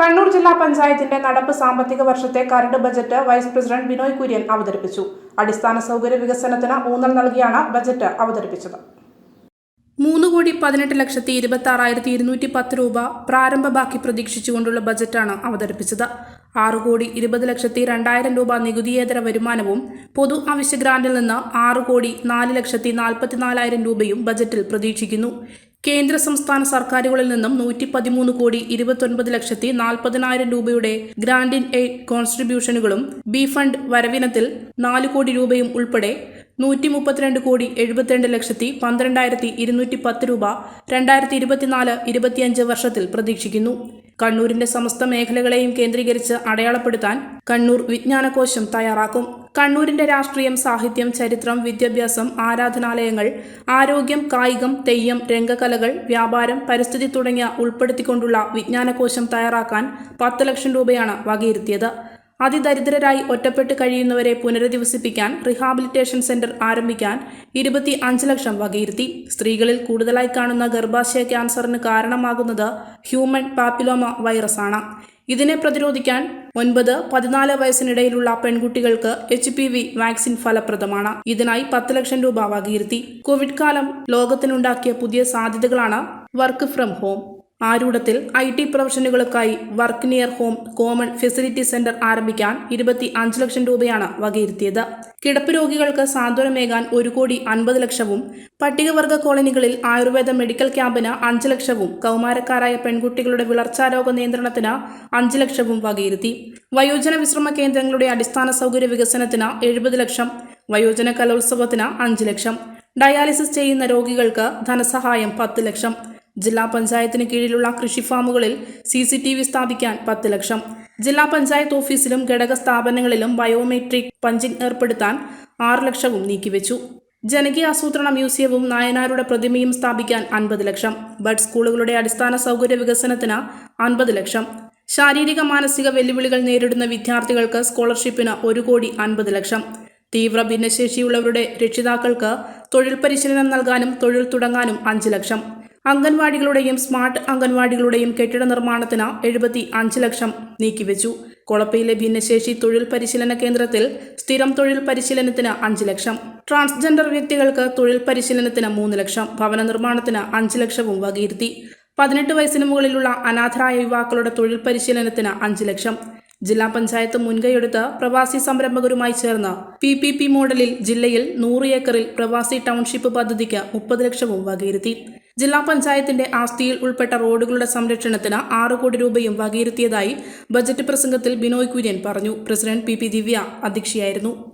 കണ്ണൂർ ജില്ലാ പഞ്ചായത്തിന്റെ നടപ്പ് സാമ്പത്തിക വർഷത്തെ കരട് budget vice president Binoy Kurian അവതരിപ്പിച്ചു. അടിസ്ഥാന സൗകര്യ വികസനത്തിന് ഊന്നൽ നൽകിയാണ് ബജറ്റ് അവതരിപ്പിച്ചത്. മൂന്ന് കോടി പതിനെട്ട് ലക്ഷത്തി ഇരുപത്തി ആറായിരത്തി ഇരുന്നൂറ്റി പത്ത് രൂപ പ്രാരംഭ ബാക്കി പ്രതീക്ഷിച്ചുകൊണ്ടുള്ള ബജറ്റാണ് അവതരിപ്പിച്ചത്. ആറ് കോടി ഇരുപത് ലക്ഷത്തി രണ്ടായിരം രൂപ നികുതിയേതര വരുമാനവും പൊതു ആവശ്യ ഗ്രാന്റിൽ നിന്ന് ആറ് കോടി നാല് ലക്ഷത്തി നാൽപ്പത്തിനാലായിരം രൂപയും ബജറ്റിൽ പ്രതീക്ഷിക്കുന്നു. കേന്ദ്ര സംസ്ഥാന സർക്കാരുകളിൽ നിന്നും നൂറ്റി പതിമൂന്ന് കോടി ഇരുപത്തൊൻപത് ലക്ഷത്തി നാൽപ്പതിനായിരം രൂപയുടെ ഗ്രാൻഡ് ഇൻ എയ്ഡ് കോൺട്രിബ്യൂഷനുകളും ബി ഫണ്ട് വരവിനത്തിൽ നാല് കോടി രൂപയും ഉൾപ്പെടെ നൂറ്റി മുപ്പത്തിരണ്ട് കോടി എഴുപത്തിരണ്ട് ലക്ഷത്തി പന്ത്രണ്ടായിരത്തി ഇരുന്നൂറ്റി പത്ത് രൂപ രണ്ടായിരത്തി ഇരുപത്തിനാല് ഇരുപത്തിയഞ്ച് വർഷത്തിൽ പ്രതീക്ഷിക്കുന്നു. കണ്ണൂരിന്റെ സമസ്ത മേഖലകളെയും കേന്ദ്രീകരിച്ച് അടയാളപ്പെടുത്താൻ കണ്ണൂർ വിജ്ഞാനകോശം തയ്യാറാക്കും. കണ്ണൂരിന്റെ രാഷ്ട്രീയം സാഹിത്യം ചരിത്രം വിദ്യാഭ്യാസം ആരാധനാലയങ്ങൾ ആരോഗ്യം കായികം തെയ്യം രംഗകലകൾ വ്യാപാരം പരിസ്ഥിതി തുടങ്ങിയ ഉൾപ്പെടുത്തിക്കൊണ്ടുള്ള വിജ്ഞാനകോശം തയ്യാറാക്കാൻ പത്ത് ലക്ഷം രൂപയാണ് വകയിരുത്തിയത്. അതിദരിദ്രരായി ഒറ്റപ്പെട്ട് കഴിയുന്നവരെ പുനരധിവസിപ്പിക്കാൻ റീഹാബിലിറ്റേഷൻ സെന്റർ ആരംഭിക്കാൻ ഇരുപത്തി അഞ്ച് ലക്ഷം വകയിരുത്തി. സ്ത്രീകളിൽ കൂടുതലായി കാണുന്ന ഗർഭാശയ ക്യാൻസറിന് കാരണമാകുന്നത് ഹ്യൂമൻ പാപ്പിലോമ വൈറസാണ് ഇതിനെ പ്രതിരോധിക്കാൻ ഒൻപത് പതിനാല് വയസ്സിനിടയിലുള്ള പെൺകുട്ടികൾക്ക് എച്ച് പി വി വാക്സിൻ ഫലപ്രദമാണ്. ഇതിനായി പത്ത് ലക്ഷം രൂപ വകയിരുത്തി. കോവിഡ് കാലം ലോകത്തിനുണ്ടാക്കിയ പുതിയ സാധ്യതകളാണ് വർക്ക് ഫ്രം ഹോം ആരൂഢത്തിൽ I T പ്രൊഫഷനുകൾക്കായി work near home common facility centre ആരംഭിക്കാൻ ഇരുപത്തി അഞ്ച് ലക്ഷം രൂപയാണ് വകയിരുത്തിയത്. കിടപ്പ് രോഗികൾക്ക് സാന്ത്വനമേകാൻ ഒരു കോടി അൻപത് ലക്ഷവും പട്ടികവർഗ കോളനികളിൽ ആയുർവേദ മെഡിക്കൽ ക്യാമ്പിന് അഞ്ച് ലക്ഷവും കൗമാരക്കാരായ പെൺകുട്ടികളുടെ വിളർച്ചാരോഗ നിയന്ത്രണത്തിന് അഞ്ച് ലക്ഷവും വകയിരുത്തി. വയോജന വിശ്രമ കേന്ദ്രങ്ങളുടെ അടിസ്ഥാന സൗകര്യ വികസനത്തിന് എഴുപത് ലക്ഷം വയോജന കലോത്സവത്തിന് അഞ്ച് ലക്ഷം. ഡയാലിസിസ് ചെയ്യുന്ന രോഗികൾക്ക് ധനസഹായം പത്ത് ലക്ഷം. ജില്ലാ പഞ്ചായത്തിന് കീഴിലുള്ള കൃഷി ഫാമുകളിൽ സി സി ടി വി സ്ഥാപിക്കാൻ പത്ത് ലക്ഷം. ജില്ലാ പഞ്ചായത്ത് ഓഫീസിലും ഘടക സ്ഥാപനങ്ങളിലും ബയോമെട്രിക് പഞ്ചിംഗ് ഏർപ്പെടുത്താൻ ആറ് ലക്ഷവും നീക്കിവെച്ചു. ജനകീയ ആസൂത്രണ മ്യൂസിയവും നായനാരുടെ പ്രതിമയും സ്ഥാപിക്കാൻ അൻപത് ലക്ഷം. ബഡ് സ്കൂളുകളുടെ അടിസ്ഥാന സൗകര്യ വികസനത്തിന് അൻപത് ലക്ഷം. ശാരീരിക മാനസിക വെല്ലുവിളികൾ നേരിടുന്ന വിദ്യാർത്ഥികൾക്ക് സ്കോളർഷിപ്പിന് ഒരു കോടി അൻപത് ലക്ഷം. തീവ്ര ഭിന്നശേഷിയുള്ളവരുടെ രക്ഷിതാക്കൾക്ക് തൊഴിൽ പരിശീലനം നൽകാനും തൊഴിൽ തുടങ്ങാനും അഞ്ച് ലക്ഷം. അംഗൻവാടികളുടെയും സ്മാർട്ട് അംഗൻവാടികളുടെയും കെട്ടിട നിർമ്മാണത്തിന് എഴുപത്തി അഞ്ച് ലക്ഷം നീക്കിവെച്ചു. കൊളപ്പയിലെ ഭിന്നശേഷി തൊഴിൽ പരിശീലന കേന്ദ്രത്തിൽ സ്ഥിരം തൊഴിൽ പരിശീലനത്തിന് അഞ്ച് ലക്ഷം. ട്രാൻസ്ജെൻഡർ വ്യക്തികൾക്ക് തൊഴിൽ പരിശീലനത്തിന് മൂന്ന് ലക്ഷം. ഭവന നിർമ്മാണത്തിന് അഞ്ച് ലക്ഷവും വകയിരുത്തി. പതിനെട്ട് വയസ്സിന് മുകളിലുള്ള അനാഥരായ യുവാക്കളുടെ തൊഴിൽ പരിശീലനത്തിന് അഞ്ച് ലക്ഷം. ജില്ലാ പഞ്ചായത്ത് മുൻകൈയെടുത്ത് പ്രവാസി സംരംഭകരുമായി ചേർന്ന് പി പി പി മോഡലിൽ ജില്ലയിൽ നൂറ് ഏക്കറിൽ പ്രവാസി ടൗൺഷിപ്പ് പദ്ധതിക്ക് മുപ്പത് ലക്ഷവും വകയിരുത്തി. ജില്ലാ പഞ്ചായത്തിന്റെ ആസ്തിയിൽ ഉൾപ്പെട്ട റോഡുകളുടെ സംരക്ഷണത്തിന് ആറ് കോടി രൂപയും വകയിരുത്തിയതായി ബജറ്റ് പ്രസംഗത്തിൽ ബിനോയ് കുര്യൻ പറഞ്ഞു. President P P Divya അധ്യക്ഷയായിരുന്നു.